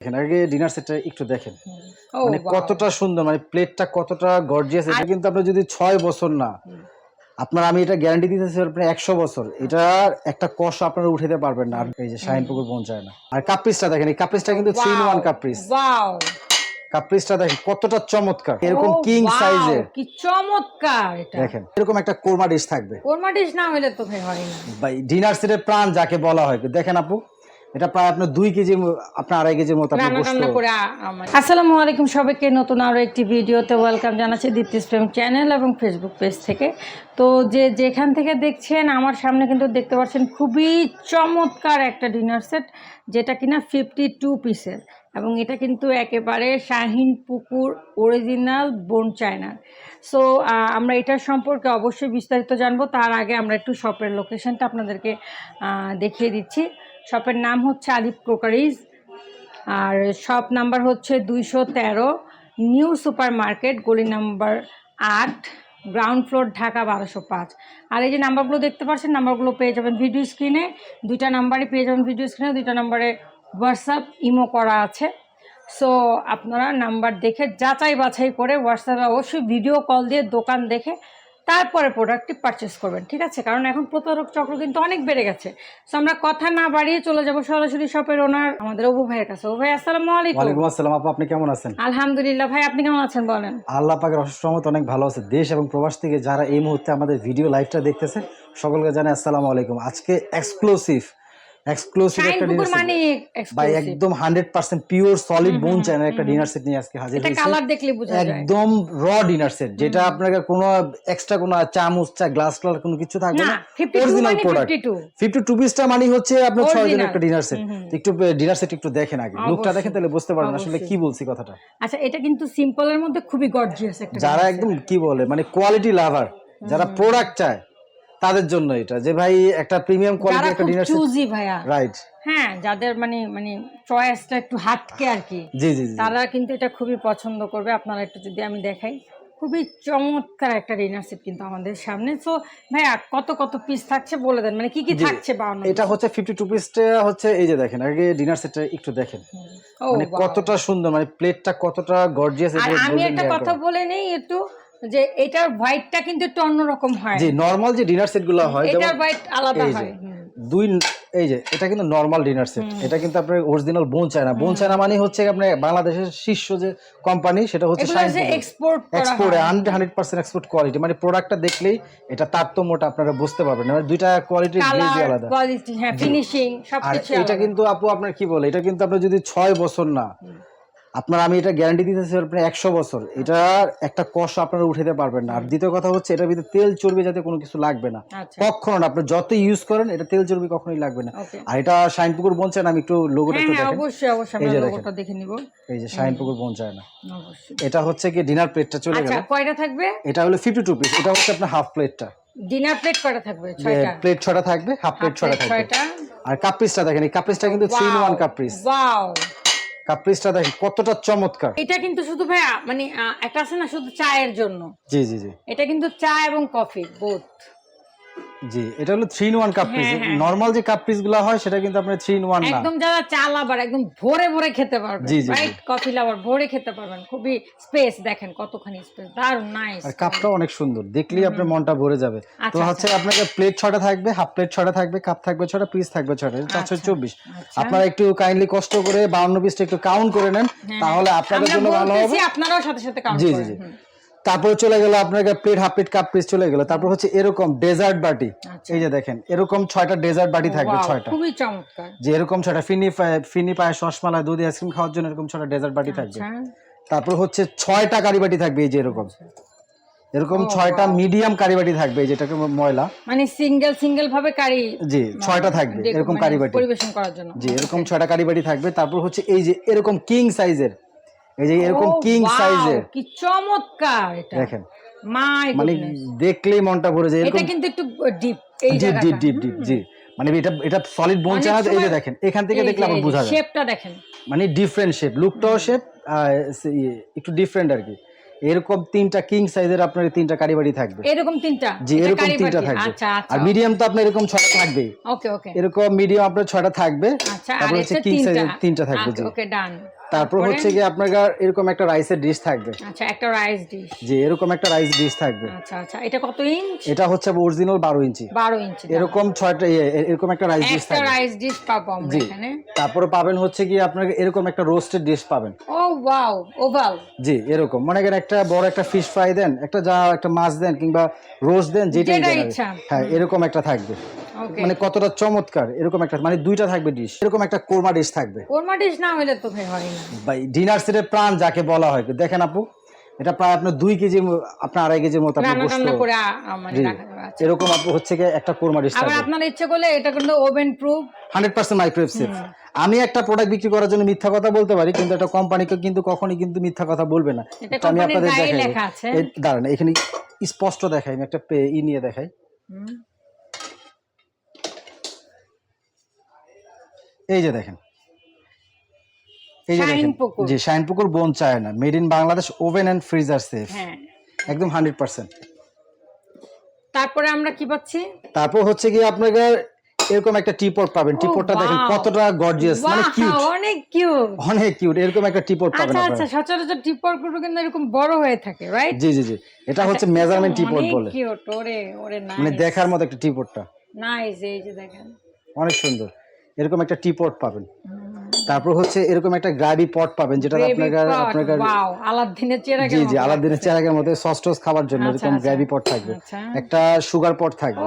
দেখেন আগে ডিনার সেটটা একটু দেখেন। মানে কতটা সুন্দর মানে প্লেটটা কতটা গর্জিয়াস এটা কিন্তু আপনার যদি ছয় বছর না আপনার আমি এটা গ্যারান্টি দিতেছি আপনার একশো বছর। এটা একটা কষ আপনারা উঠাতে পারবেন না আর এই যে পৌঁছায় না। আর কাপ্রিসটা দেখেন এই কাপ্রিসটা কিন্তু three in one cup piece কাপ্রিসটা দেখেন কতটা চমৎকার। এরকম কিং সাইজের কি চমৎকার এটা। দেখেন এরকম একটা কোরমা ডিশ থাকবে। কোরমা ডিশ না হলে তো ভাই হয় না। ভাই ডিনার সেটের প্রাণ যাকে বলা হয়। দেখেন আপু। এটা প্রায় আপনার দুই কেজি আপনার আড়াই কেজির মতো আসসালামু আলাইকুম সবাইকে নতুন আরও একটি ভিডিওতে ওয়েলকাম জানাচ্ছি দীপ্তিস প্রেম চ্যানেল এবং ফেসবুক পেজ থেকে। তো যে যেখান থেকে দেখছেন আমার সামনে কিন্তু দেখতে পাচ্ছেন খুবই চমৎকার একটা ডিনার সেট যেটা কিনা ফিফটি টু পিসের এবং এটা কিন্তু একেবারে শাহিন পুকুর অরিজিনাল বোন চায়নার সো আমরা এটার সম্পর্কে অবশ্যই বিস্তারিত জানব তার আগে আমরা একটু শপের লোকেশনটা আপনাদেরকে দেখিয়ে দিচ্ছি। শপের নাম হচ্ছে আলিপ ক্রোকারিজ। আর শপ নাম্বার হচ্ছে দুইশো তেরো নিউ সুপার মার্কেট গলি নাম্বার আট, গ্রাউন্ড ফ্লোর, ঢাকা বারোশো পাঁচ। আর এই যে নাম্বারগুলো দেখতে পাচ্ছেন, নাম্বারগুলো পেয়ে যাবেন ভিডিও স্ক্রিনে। দুইটা নাম্বারই পেয়ে যাবেন ভিডিও স্ক্রিনে, দুইটা নাম্বারে হোয়াটসঅ্যাপ, ইমো করা আছে। সো, আপনারা নাম্বার দেখে যাচাই বাছাই করে হোয়াটসঅ্যাপে অবশ্যই ভিডিও কল দিয়ে দোকান দেখে তারপরে প্রোডাক্টটি পারচেস করবেন ঠিক আছে? কারণ এখন প্রতারক চক্র কিন্তু অনেক বেড়ে গেছে। সো আমরা কথা না বাড়িয়ে চলে যাব সরাসরি শপের ওনার আমাদের অবু ভাইয়ের কাছে। অবু ভাই আসসালামু আলাইকুম। ওয়ালাইকুম আসসালাম। আপু আপনি কেমন আছেন? আলহামদুলিল্লাহ ভাই আপনি কেমন আছেন বলেন? আল্লাহ পাকের অশেষ রহমত অনেক ভালো আছে। দেশ এবং প্রবাস থেকে যারা এই মুহূর্তে আমাদের ভিডিও লাইভটা দেখতেছে সকলকে জানাই আসসালামু আলাইকুম। আজকে এক্সক্লুসিভ এক্সক্লুসিভ একটা ডিনার মানে ভাই একদম হান্ড্রেড পার্সেন্ট পিওর সলিড বোন হুম, একটা ডিনার সেট নিয়ে আজকে হাজির এটা কালার দেখলে বোঝা যায়। একদম র ডিনার সেট যেটা আপনাকে কোনো এক্সট্রা কোনো চামচ চা গ্লাস ক্লাস কোনো কিছু থাকবে না না। ফিফটি টু Original মানে product। Fifty two fifty two পিসটা মানে হচ্ছে আপনার ছয় জনের একটা ডিনার সেট। একটু ডিনার সেট একটু দেখেন আগে। লুকটা দেখেন তাহলে বুঝতে পারবেন আসলে কি বলছি কথাটা। আচ্ছা এটা কিন্তু সিম্পলের মধ্যে খুবই গর্জিয়াস একটা যারা একদম কি বলে মানে কোয়ালিটি লাভার যারা প্রোডাক্ট চায় তাদের জন্য এটা যে ভাই একটা প্রিমিয়াম কোয়ালিটি একটা ডিনার সেট চুজি ভাইয়া। রাইট হ্যাঁ যাদের মানে মানে চয়েসটা একটু হাটকে আর কি। জি জি তারা কিন্তু এটা খুবই পছন্দ করবে। আপনারা একটু যদি আমি দেখাই। খুবই চমৎকার একটা ডিনার সেট কিন্তু আমাদের সামনে। তো ভাইয়া কত কত পিস থাকছে বলে দেন। মানে কি কি থাকছে বাউন্ন এটা হচ্ছে ফিফটি টু পিসটা হচ্ছে এই যে দেখেন আগে ডিনার সেটটা একটু দেখেন। মানে কতটা সুন্দর মানে প্লেটটা কতটা গর্জিয়াস আর আমি একটা কথা বলে নেই একটু। যে এটার হোয়াইটটা কিন্তু একটু অন্যরকম হয়। জি নরমাল যে ডিনার সেটগুলো হয় এটার হোয়াইট আলাদা হয়। দুই এই যে এটা কিন্তু নরমাল ডিনার সেট এটা কিন্তু আপনার original bone china bone china মানে হচ্ছে আপনার বাংলাদেশের শীর্ষ যে কোম্পানি সেটা হচ্ছে এক্সপোর্ট করা export hundred percent export quality মানে প্রোডাক্টটা দেখলেই এটা তারতম্যটা আপনারা বুঝতে পারবেন। মানে দুইটা গ্লেজই আলাদা। কোয়ালিটি হ্যাঁ ফিনিশিং সবকিছু এটা কিন্তু আপু আপনার কি বলে? এটা কিন্তু আপনার যদি ছয় বছর না আপনার আমি এটা গ্যারান্টি দিতেছি আপনার একশো বছর। এটার একটা কষ আপনারা উঠাতে পারবেন না। আর দ্বিতীয় কথা হচ্ছে এটার ভিতরে তেল চর্বি যাতে কোনো কিছু লাগবে না। আচ্ছা। কখনো না আপনি যত ইউজ করেন এটা তেল চর্বি কখনোই লাগবে না। আর এটা শাইন পুকুর বলছেন আমি একটু লোগোটা হ্যাঁ একটু হ্যাঁ দেখেন। অবশ্যই অবশ্যই এই যে দেখেন। লোগোটা দেখে নিব। এই যে শাইন পুকুর পৌঁছায় না। এটা হচ্ছে কি ডিনার প্লেটটা চলে আচ্ছা গেল। কয়টা থাকবে? এটা হলো ফিফটি টু পিস এটা হচ্ছে আপনার হাফ প্লেটটা ডিনার প্লেট কয়টা থাকবে? প্লেট ছটা থাকবে হাফ প্লেট ছটা থাকবে। আর কাপ পিসটা দেখেন এই কাপ পিসটা কিন্তু three in one cup piece wow cup পিসটা দেখেন কতটা চমৎকার। এটা কিন্তু শুধু ভাইয়া মানে একটা আছে না শুধু চায়ের জন্য? জি জি জি। এটা কিন্তু চা এবং কফি বোথ জি এটা হলো three in one cup piece হ্যাঁ, হ্যাঁ। নর্মাল যে কাপ পিসগুলো হয় সেটা কিন্তু আপনার থ্রি ইন ওয়ান না। একদম যারা চা লাভার একদম ভরে ভরে খেতে পারবেন। জি, জি। রাইট কফি লাভার ভরে খেতে পারবেন। খুবই স্পেস দেখেন কতখানি স্পেস দারুণ নাইস আর কাপটা অনেক সুন্দর। দেখলেই আপনার মনটা ভরে যাবে। তো আচ্ছা, হচ্ছে আপনাকে প্লেট ছটা থাকবে হাফ প্লেট ছটা থাকবে কাপ থাকবে ছটা পিস থাকবে ছটা চারশো চব্বিশ। আচ্ছা। আপনারা একটু কাইন্ডলি কষ্ট করে বাউন্ন পিসটা একটু কাউন্ট করে নেন। তাহলে আপনাদের হ্যাঁ। জন্য ভালো হবে। আপনারাও সাথে সাথে কাউন্ট জি জি। তারপরে চলে গেল আপনার plate half plate cup piece চলে গেল। তারপর হচ্ছে এরকম ডেজার্ট বাটি। আচ্ছা। এই যে দেখেন এরকম ছয়টা ডেজার্ট বাটি থাকবে ছয়টা। খুবই চমৎকার। যে এরকম ছয়টা ফিনি ফিনি পায়ে শশমালা দুধ আইসক্রিম খাওয়ার জন্য এরকম ছয়টা ডেজার্ট বাটি থাকবে। আচ্ছা। তারপর হচ্ছে ছয়টা কারি বাটি থাকবে এই যে এরকম। এরকম ছয়টা মিডিয়াম কারি বাটি থাকবে যেটাকে ময়লা। মানে সিঙ্গেল সিঙ্গেল ভাবে কারি জি ছয়টা থাকবে এরকম মানে কারি বাটি। পরিবেশন করার জন্য। জি এরকম ছয়টা কারি বাটি থাকবে তারপর হচ্ছে এই যে এরকম কিং সাইজের এই যে এরকম কিং সাইজের কি চমৎকার এটা। দেখেন। মানে দেখলেই মনটা ভরে যায় এটা কিন্তু একটু ডিপ এই ডিপ জায়গাটা। ডিপ ডিপ ডিপ জি। মানে এটা এটা সলিড বোন অনেক এই যে দেখেন এখান থেকে দেখলে আবার বোঝা যায়। শেপটা দেখেন। মানে ডিফারেন্ট শেপ লুকটাও শেপ একটু ডিফারেন্ট আর কি। এরকম তিনটা কিং সাইজের আপনার তিনটা কারি বাড়ি থাকবে। এরকম তিনটা? জি এরকম তিনটা থাকবে। আচ্ছা আচ্ছা। আর মিডিয়াম তো আপনার এরকম ছয়টা থাকবে ওকে ওকে। এরকম মিডিয়াম আপনার ছয়টা থাকবে। আচ্ছা আর কিং সাইজের তিনটা? থাকবে ওকে ডান তারপর হচ্ছে কি আপনার এরকম একটা রাইসের ডিশ থাকবে। আচ্ছা একটা রাইস ডিশ জি এরকম একটা রাইস ডিশ থাকবে। আচ্ছা আচ্ছা এটা কত ইঞ্চ এটা হচ্ছে অরিজিনাল বারো ইঞ্চি। বারো ইঞ্চি এরকম ছয়টা এরকম একটা রাইস ডিশ থাকবে। একটা রাইস ডিশ পাবো আমরা এখানে। তারপরে পাবেন হচ্ছে কি আপনার এরকম একটা রোস্টেড ডিশ পাবেন। ও ওয়াও ওভাল জি এরকম। মনে করেন একটা বড় একটা ফিশ ফ্রাই দেন একটা যা একটা মাছ দেন কিংবা রোস্ট দেন যেটা ইচ্ছা। হ্যাঁ এরকম একটা থাকবে। মানে কতটা চমৎকার এরকম একটা মানে দুইটা থাকবে ডিশ এরকম একটা কোরমা ডিশ থাকবে। কোরমা ডিশ না হলে তো ভাই হয় না। ভাই ডিনার সেটের প্রাণ যাকে বলা হয়। দেখেন আপু এটা প্রায় আপনার দুই কেজি আপনার আড়াই কেজির মতো মানে। এরকম আপু হচ্ছে একটা কোরমা ডিশ আবার আপনার ইচ্ছে করলে এটা কিন্তু oven proof hundred percent microwave safe আমি একটা প্রোডাক্ট বিক্রি করার জন্য মিথ্যা কথা বলতে পারি কিন্তু একটা কোম্পানিকে কিন্তু কখনই কিন্তু মিথ্যা কথা বলবে না। আমি আপনাদের দেখাই। লেখা আছে। দাঁড়ান এখানে স্পষ্ট দেখাই আমি একটা পে- ই নিয়ে দেখাই। এই যে দেখেন। এই যে দেখেন। জি Shinepukur bone china. Made in Bangladesh oven and freezer safe হ্যাঁ। একদম হান্ড্রেড পার্সেন্ট। তারপরে আমরা কি পাচ্ছি? তারপর হচ্ছে কি আপনাকে এরকম একটা টিপট পাবেন। টিপটটা দেখেন কতটা গর্জিয়াস মানে কিউট অনেক কিউট অনেক কিউট এরকম একটা টিপট পাবেন আচ্ছা আচ্ছা সচরাচর টিপরগুলো কিন্তু এরকম বড় হয়ে থাকে রাইট জি জি জি। এটা হচ্ছে মেজারমেন্ট টিপট বলে। কিউট ওরে ওরে না মানে দেখার মতো একটা টিপটটা নাইস এই যে দেখেন। অনেক সুন্দর। এরকম একটা টিপট পাবেন। তারপর হচ্ছে এরকম একটা গ্রাভি পট পাবেন যেটা আপনাকে ওয়াও আলাদিনের চেহারা জি জি আলাদিনের চেরাগের মধ্যে সস টস খাবার জন্য আচ্ছা, এরকম আচ্ছা। গ্রাভি পট থাকবে। আচ্ছা। একটা সুগার পট থাকবে।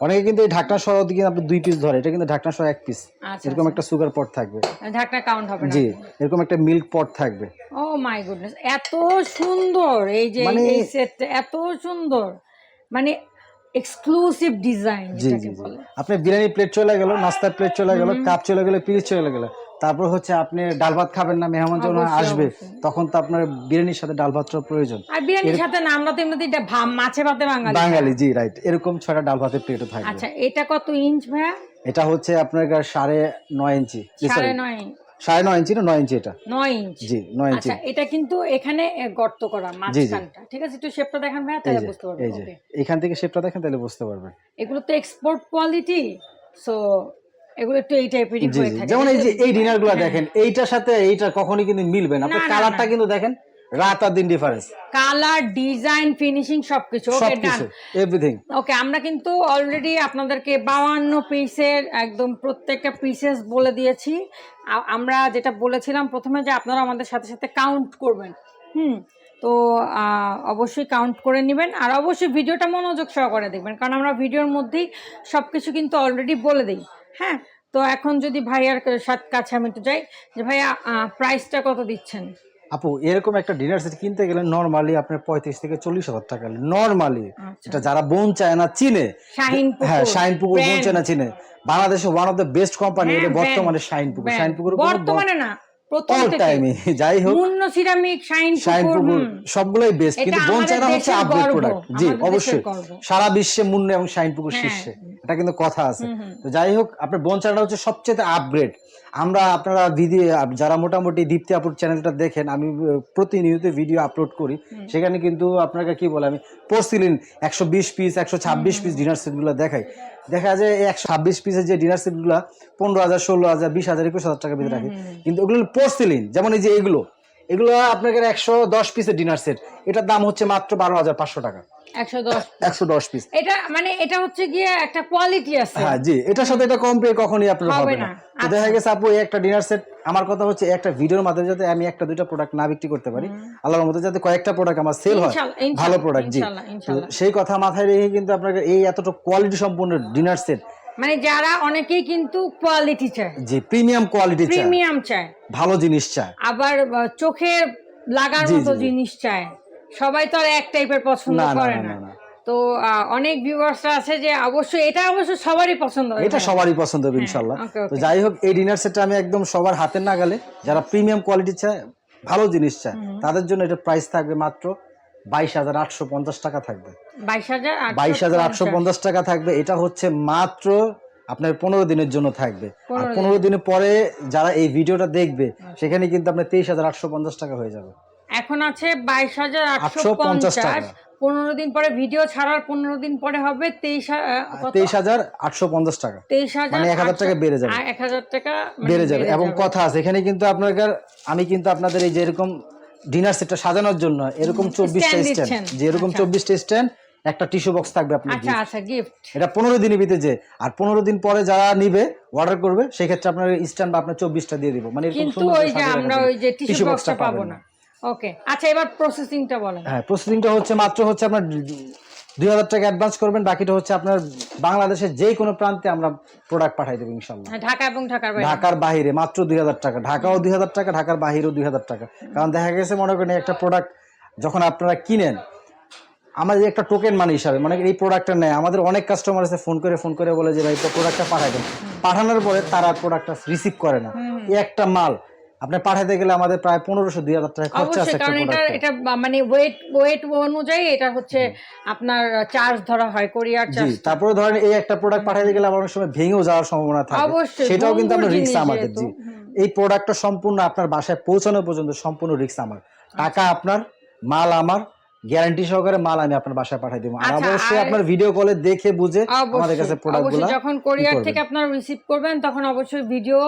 অনেকে কিন্তু এই ঢাকনা সহ কিন্তু আপনি দুই পিস ধরে এটা কিন্তু ঢাকনা সহ এক পিস এরকম একটা সুগার পট থাকবে। ঢাকনা কাউন্ট হবে জি এরকম একটা মিল্ক পট থাকবে। ও মাই গুডনেস এত সুন্দর এই যে মানে- এই সেটটা এত সুন্দর। মানে এক্সক্লুসিভ ডিজাইন জি জি জি। বলে। আপনার বিরিয়ানি প্লেট চলে গেল নাস্তার প্লেট চলে গেল কাপ চলে গেল পিরিচ চলে গেল। তারপর হচ্ছে আপনি ডাল ভাত খাবেন না মেহমান যখন আসবে তখন তো আপনার বিরিয়ানির সাথে ডাল ভাতটার প্রয়োজন। আর বিরিয়ানির সাথে না আমরা তো এমনিতেই মাছে ভাতে বাঙালি। বাঙালি জি রাইট এরকম ছয়টা ডাল ভাতের প্লেটও থাকবে। আচ্ছা এটা কত ইঞ্চ ভাইয়া? এটা হচ্ছে আপনার সাড়ে নয় ইঞ্চি সাড়ে নয় সাড়ে নয় ইঞ্চি না নয় ইঞ্চি এটা? নয় ইঞ্চি। জি নয় ইঞ্চি। আচ্ছা এটা কিন্তু এখানে গর্ত করা মাঝখানটা। ঠিক আছে একটু শেপটা দেখান ভাই তাহলে বুঝতে পারবেন। এই যে। এখান থেকে শেপটা দেখেন তাহলে বুঝতে পারবেন। এগুলো তো এক্সপোর্ট কোয়ালিটি সো এগুলো একটু এই টাইপেরই হয়ে থাকে। যেমন এই যে এই ডিনারগুলা দেখেন এইটার সাথে এইটা কখনোই কিন্তু মিলবে না। আপনার না, না, কালারটা কিন্তু দেখেন রাত আর দিন ডিফারেন্স কালার ডিজাইন ফিনিশিং সবকিছু। ওকে ডান এভরিথিং ওকে আমরা কিন্তু অলরেডি আপনাদেরকে বাউান্ন পিসের একদম প্রত্যেকটা পিসেস বলে দিয়েছি। আমরা যেটা বলেছিলাম প্রথমে যে আপনারা আমাদের সাথে সাথে কাউন্ট করবেন। হুম তো অবশ্যই কাউন্ট করে নেবেন। আর অবশ্যই ভিডিওটা মনোযোগ সহকারে দেখবেন। কারণ আমরা ভিডিওর মধ্যেই সব কিছু কিন্তু অলরেডি বলে দিই। হ্যাঁ তো এখন যদি ভাইয়ার সাথে কাছে আমি একটু যাই যে ভাইয়া প্রাইসটা কত দিচ্ছেন? আপু এরকম একটা ডিনার সেট কিনতে গেলে নর্মালি আপনার পঁয়ত্রিশ থেকে চল্লিশ হাজার টাকা নর্মালি আচ্ছা। এটা যারা বোন চায় না চিনে। হ্যাঁ শাইন পুকুর বোন চায় না চিনে। বাংলাদেশে one of the best company বর্তমানে শাইন পুকুর। শাইন পুকুর বর্তমানে না। প্রথম টাইমে যাই হোক। মুন্ন সিরামিক শাইন শাইন পুকুর পুকুর সবগুলোই বেস্ট কিন্তু বোন আমাদের হচ্ছে দেশের আপগ্রেড প্রোডাক্ট জি অবশ্যই। সারা বিশ্বে মুন্ন এবং শাইন পুকুর শীর্ষে। এটা কিন্তু কথা আছে। তো যাই হোক আপনার বোন হচ্ছে সবচেয়ে আপগ্রেড আমরা আপনারা ভিডিও যারা মোটামুটি দীপ্তি আপুর চ্যানেলটা দেখেন আমি প্রতিনিয়ত ভিডিও আপলোড করি। সেখানে কিন্তু আপনাকে কি বলে আমি পোর্সিলিন একশো বিশ পিস একশো ছাব্বিশ পিস ডিনার সেটগুলো দেখাই। দেখা যায় এক একশো ছাব্বিশ পিসের যে ডিনার সেটগুলো পনেরো হাজার ষোলো হাজার বিশ হাজার একুশ হাজার টাকার ভিতরে রাখে। কিন্তু ওগুলো পোর্সিলিন যেমন এই যে এগুলো। এগুলো আপনাকে একশো দশ পিসের ডিনার সেট এটার দাম হচ্ছে মাত্র বারো হাজার পাঁচশো টাকা। একশো দশ পিস এটা মানে এটা হচ্ছে গিয়ে একটা কোয়ালিটি আছে। হ্যাঁ জি। এটার সাথে এটা কম্পেয়ার কখনই আপনার হবে হবে না। না। দেখা গেছে আপু একটা ডিনার সেট আমার কথা হচ্ছে একটা ভিডিওর মাধ্যমে যাতে আমি একটা দুইটা প্রোডাক্ট না বিক্রি করতে পারি আল্লাহর যাতে কয়েকটা প্রোডাক্ট আমার সেল হয় ভালো প্রোডাক্ট জি। সেই কথা মাথায় রেখে কিন্তু আপনাকে এই এতটা কোয়ালিটি সম্পূর্ণ ডিনার সেট মানে যারা অনেকেই কিন্তু কোয়ালিটি চায়। জি প্রিমিয়াম কোয়ালিটি চায়। প্রিমিয়াম চায়। ভালো জিনিস চায়। আবার চোখে লাগার মতো। জিনিস চায়। সবাই তো আর এক টাইপের পছন্দ করে না। তো অনেক ভিউয়ার্সরা আছে যে অবশ্যই এটা অবশ্য সবারই পছন্দ হয় এটা সবারই পছন্দ হবে ওকে, ওকে। তো যাই হোক এই ডিনার সেটটা আমি একদম সবার হাতের নাগালে যারা প্রিমিয়াম কোয়ালিটি চায় ভালো জিনিস চায় তাদের জন্য এটা প্রাইস থাকবে মাত্র বাইশ হাজার আটশো পঞ্চাশ টাকা থাকবে। বাইশ হাজার আটশো পঞ্চাশ টাকা থাকবে। এটা হচ্ছে মাত্র আপনার পনেরো দিনের জন্য থাকবে। আর পনেরো দিনের পরে যারা এই ভিডিওটা দেখবে সেখানে কিন্তু আপনার তেইশ হাজার আটশো পঞ্চাশ টাকা হয়ে যাবে। এখন আছে বাইশ হাজার আটশো পঞ্চাশ। টাকা। পনেরো দিন পরে ভিডিও ছাড়ার পনেরো দিন পরে হবে তেইশ তেইশ হাজার আটশো পঞ্চাশ টাকা। তেইশ হাজার মানে 1000 টাকা বেড়ে যাবে। এক হাজার টাকা মানে বেড়ে যাবে। এবং কথা আছে এখানে কিন্তু আপনার আমি কিন্তু আপনাদের এই যে এরকম ডিনার সেটটা সাজানোর জন্য এরকম চব্বিশটা স্ট্যান্ড যে এরকম আচ্ছা। চব্বিশটা স্ট্যান্ড একটা টিস্যু বক্স থাকবে আপনার আচ্ছা আচ্ছা গিফট এটা পনেরো দিনের ভিতরে যে আর পনেরো দিন পরে যারা নিবে অর্ডার করবে সেই ক্ষেত্রে আপনার স্ট্যান্ড বা আপনার চব্বিশটা দিয়ে দিব। মানে এরকম কিন্তু ওই যে আমরা ওই যে টিস্যু বক্সটা পাবো না। ওকে আচ্ছা এবার প্রসেসিংটা বলেন। হ্যাঁ প্রসেসিংটা হচ্ছে মাত্র হচ্ছে আপনার দুই হাজার টাকা অ্যাডভান্স করবেন বাকিটা হচ্ছে আপনার বাংলাদেশের যে কোনো প্রান্তে আমরা প্রোডাক্ট পাঠাই দেবো ইনশাল্লাহ। হ্যাঁ, ঢাকা এবং ঢাকার বাইরে। ঢাকার বাহিরে মাত্র দুই হাজার টাকা। ঢাকাও দুই হাজার টাকা ঢাকার বাহিরেও দুই হাজার টাকা। কারণ দেখা গেছে মনে করেন একটা প্রোডাক্ট যখন আপনারা কিনেন আমাদের একটা টোকেন মানি হিসাবে মানে এই প্রোডাক্টটা নেয়। আমাদের অনেক কাস্টমার আছে ফোন করে ফোন করে বলে যে ভাই প্রোডাক্টটা পাঠাই দেন। পাঠানোর পরে তারা প্রোডাক্টটা রিসিভ করে না। একটা মাল আপনি পাঠাতে গেলে আমাদের প্রায় পনেরোশো দুই হাজার টাকা খরচা আছে কারণ এটা এটা মানে ওয়েট ওয়েট অনুযায়ী এটা হচ্ছে আপনার চার্জ ধরা হয় কোরিয়ার চার্জ তারপরে ধরেন এই একটা প্রোডাক্ট পাঠাতে গেলে আমার অনেক সময় ভেঙেও যাওয়ার সম্ভাবনা থাকে। সেটাও কিন্তু আমরা জিনিস আমাদের জি। এই প্রোডাক্টটা সম্পূর্ণ আপনার বাসায় পৌঁছানো পর্যন্ত সম্পূর্ণ রিক্স আমার। টাকা আপনার মাল আমার গ্যারান্টি সহকারে মাল আমি আপনার বাসায় পাঠিয়ে দেবো। আর আচ্ছা, অবশ্যই আপনার ভিডিও কলে দেখে বুঝে আমাদের কাছে প্রোডাক্টগুলো অবশ্যই যখন কোরিয়ার থেকে আপনারা রিসিভ করবেন তখন অবশ্যই ভিডিও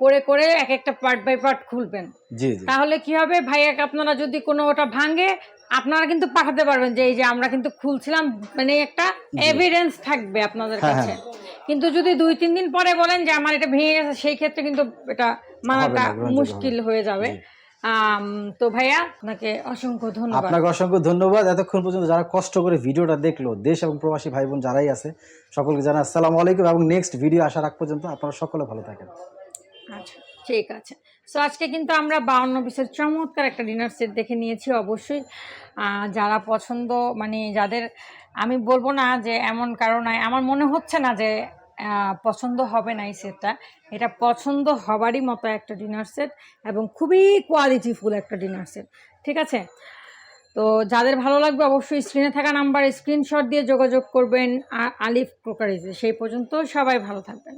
করে করে এক একটা পার্ট বাই পার্ট খুলবেন। জি তাহলে কি হবে? ভাইয়াকে আপনারা যদি কোনো ওটা ভাঙে আপনারা কিন্তু পাঠাতে পারবেন যে এই যে আমরা কিন্তু খুলছিলাম মানে একটা এভিডেন্স থাকবে আপনাদের হ্যাঁ, কাছে। কিন্তু যদি দুই তিন দিন পরে বলেন যে আমার এটা ভেঙে গেছে সেই ক্ষেত্রে কিন্তু এটা মানাটা মুশকিল হয়ে যাবে। তো ভাইয়া আপনাকে অসংখ্য ধন্যবাদ। আপনাকে অসংখ্য ধন্যবাদ। এতক্ষণ পর্যন্ত যারা কষ্ট করে ভিডিওটা দেখল দেশ এবং প্রবাসী ভাই বোন যারাই আছে সকলকে জানা আসসালামু আলাইকুম এবং নেক্সট ভিডিও আসার আগ পর্যন্ত আপনারা সকলে ভালো থাকেন। আচ্ছা ঠিক আছে। সো আজকে কিন্তু আমরা বাউন্ন পিসের চমৎকার একটা ডিনার সেট দেখে নিয়েছি অবশ্যই। যারা পছন্দ মানে যাদের, আমি বলব না যে এমন কারণ আমার মনে হচ্ছে না যে পছন্দ হবে না এই সেটটা এটা পছন্দ হবারই মতো একটা ডিনার সেট এবং খুবই কোয়ালিটিফুল একটা ডিনার সেট ঠিক আছে? তো যাদের ভালো লাগবে অবশ্যই স্ক্রিনে থাকা নাম্বার স্ক্রিনশট দিয়ে যোগাযোগ করবেন আলিফ ক্রোকারিজে সেই পর্যন্ত সবাই ভালো থাকবেন।